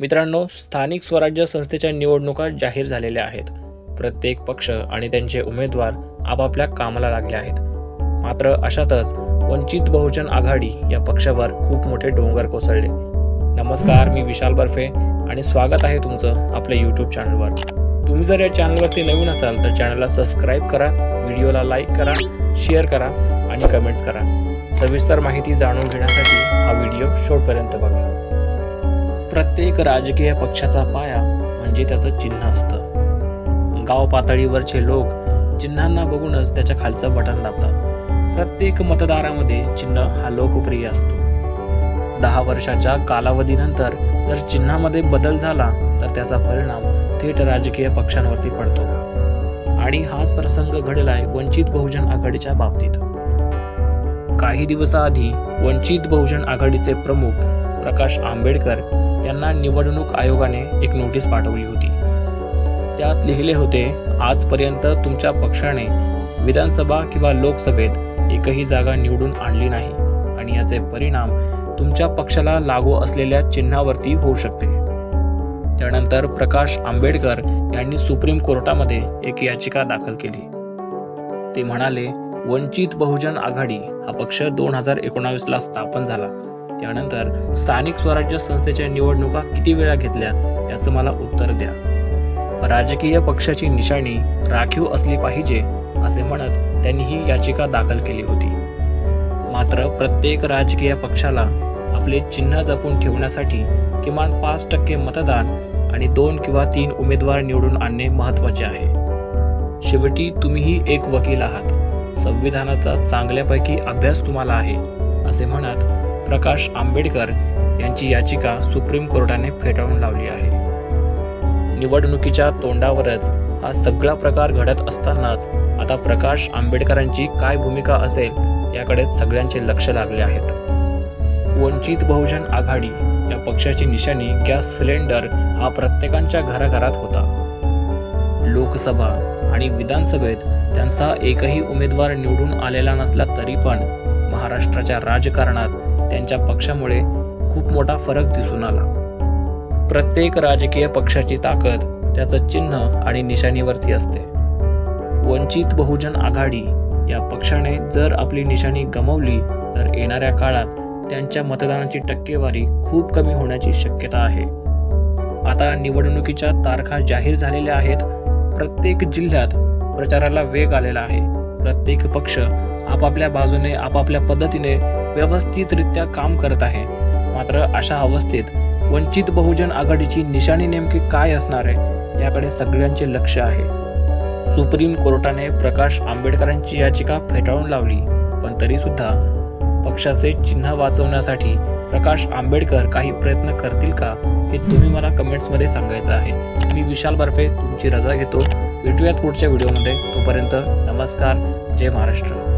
मित्रांनो स्थानिक स्वराज्य संस्थेच्या निवडणुका जाहीर झालेल्या आहेत. प्रत्येक पक्ष आणि त्यांचे उमेदवार आपापल्या कामाला लागले आहेत. मात्र अशातच वंचित बहुजन आघाडी या पक्षावर खूप मोठे डोंगर कोसळले. नमस्कार मी विशाल बर्फे आणि स्वागत आहे तुमचं आपल्या यूट्यूब चॅनलवर तुम्ही जर या चॅनलवरती नवीन असाल तर चॅनलला सबस्क्राईब करा व्हिडिओला लाईक करा शेअर करा आणि कमेंट्स करा. सविस्तर माहिती जाणून घेण्यासाठी हा व्हिडिओ शेवटपर्यंत बघा. प्रत्येक राजकीय पक्षाचा पाया म्हणजे त्याचं चिन्ह असतं. गाव पातळीवरचे लोक चिन्हांना बघूनच त्याच्या खालचं बटन दाबतात. प्रत्येक मतदारामध्ये चिन्ह हा लोकप्रिय असतो. दहा वर्षाच्या कालावधीनंतर जर चिन्हामध्ये बदल झाला तर त्याचा परिणाम थेट राजकीय पक्षांवरती पडतो. आणि हाच प्रसंग घडलाय वंचित बहुजन आघाडीच्या बाबतीत. काही दिवसाआधी वंचित बहुजन आघाडीचे प्रमुख प्रकाश आंबेडकर यांना निवडणूक आयोगाने एक नोटीस पाठवली होती. त्यात लिहिले होते आजपर्यंत तुमच्या पक्षाने विधानसभा किंवा लोकसभेत एकही जागा निवडून आणली नाही आणि याचे परिणाम तुमच्या पक्षाला लागू असलेल्या चिन्हावरती होऊ शकते. त्यानंतर प्रकाश आंबेडकर यांनी सुप्रीम कोर्टामध्ये एक याचिका दाखल केली. ते म्हणाले वंचित बहुजन आघाडी हा पक्ष दोन हजार एकोणावीसला स्थापन झाला. त्यानंतर स्थानिक स्वराज्य संस्थेच्या निवडणुका किती वेळा घेतल्या याचं मला उत्तर द्या. राजकीय पक्षाची निशाणी राखीव असली पाहिजे असे म्हणत त्यांनी ही याचिका दाखल केली होती. मात्र प्रत्येक राजकीय पक्षाला आपले चिन्ह जपून ठेवण्यासाठी किमान पाच टक्के मतदान आणि दोन किंवा तीन उमेदवार निवडून आणणे महत्त्वाचे आहे. शेवटी तुम्हीही एक वकील आहात. संविधानाचा चांगल्यापैकी अभ्यास तुम्हाला आहे असे म्हणत प्रकाश आंबेडकर यांची याचिका सुप्रीम कोर्टाने फेटाळून लावली आहे. निवडणुकीच्या तोंडावरच हा सगळा प्रकार घडत असतानाच आता प्रकाश आंबेडकरांची काय भूमिका असेल याकडे सगळ्यांचे लक्ष लागले आहेत. वंचित बहुजन आघाडी या पक्षाची निशाणी गॅस सिलेंडर हा प्रत्येकांच्या घराघरात होता. लोकसभा आणि विधानसभेत त्यांचा एकही उमेदवार निवडून आलेला नसला तरी पण महाराष्ट्राच्या राजकारणात त्यांच्या पक्षामुळे खूप मोठा फरक दिसून आला. प्रत्येक राजकीय पक्षाची ताकद त्याचं चिन्ह आणि निशाणीवरती असते. वंचित बहुजन आघाडी या पक्षाने जर आपली निशाणी गमावली तर येणाऱ्या काळात त्यांच्या मतदानाची टक्केवारी खूप कमी होण्याची शक्यता आहे. आता निवडणुकीच्या तारखा जाहीर झालेल्या आहेत. प्रत्येक जिल्ह्यात प्रचाराला वेग आलेला आहे. प्रत्येक पक्ष आपापल्या बाजूने आपापल्या पद्धतीने व्यवस्थितरित्या काम करत आहे. मात्र अशा अवस्थेत वंचित बहुजन आघाडीची निशाणी नेमकी काय असणार आहे याकडे सगळ्यांचे लक्ष आहे. सुप्रीम कोर्टाने प्रकाश आंबेडकरांची याचिका फेटाळून लावली पण तरी सुद्धा पक्षाचे चिन्ह वाचवण्यासाठी प्रकाश आंबेडकर काही प्रयत्न करतील का हे तुम्ही मला कमेंट्समध्ये सांगायचं आहे. मी विशाल बर्फे तुमची रजा घेतो. भेटूयात पुढच्या व्हिडिओमध्ये. तोपर्यंत नमस्कार. जय महाराष्ट्र.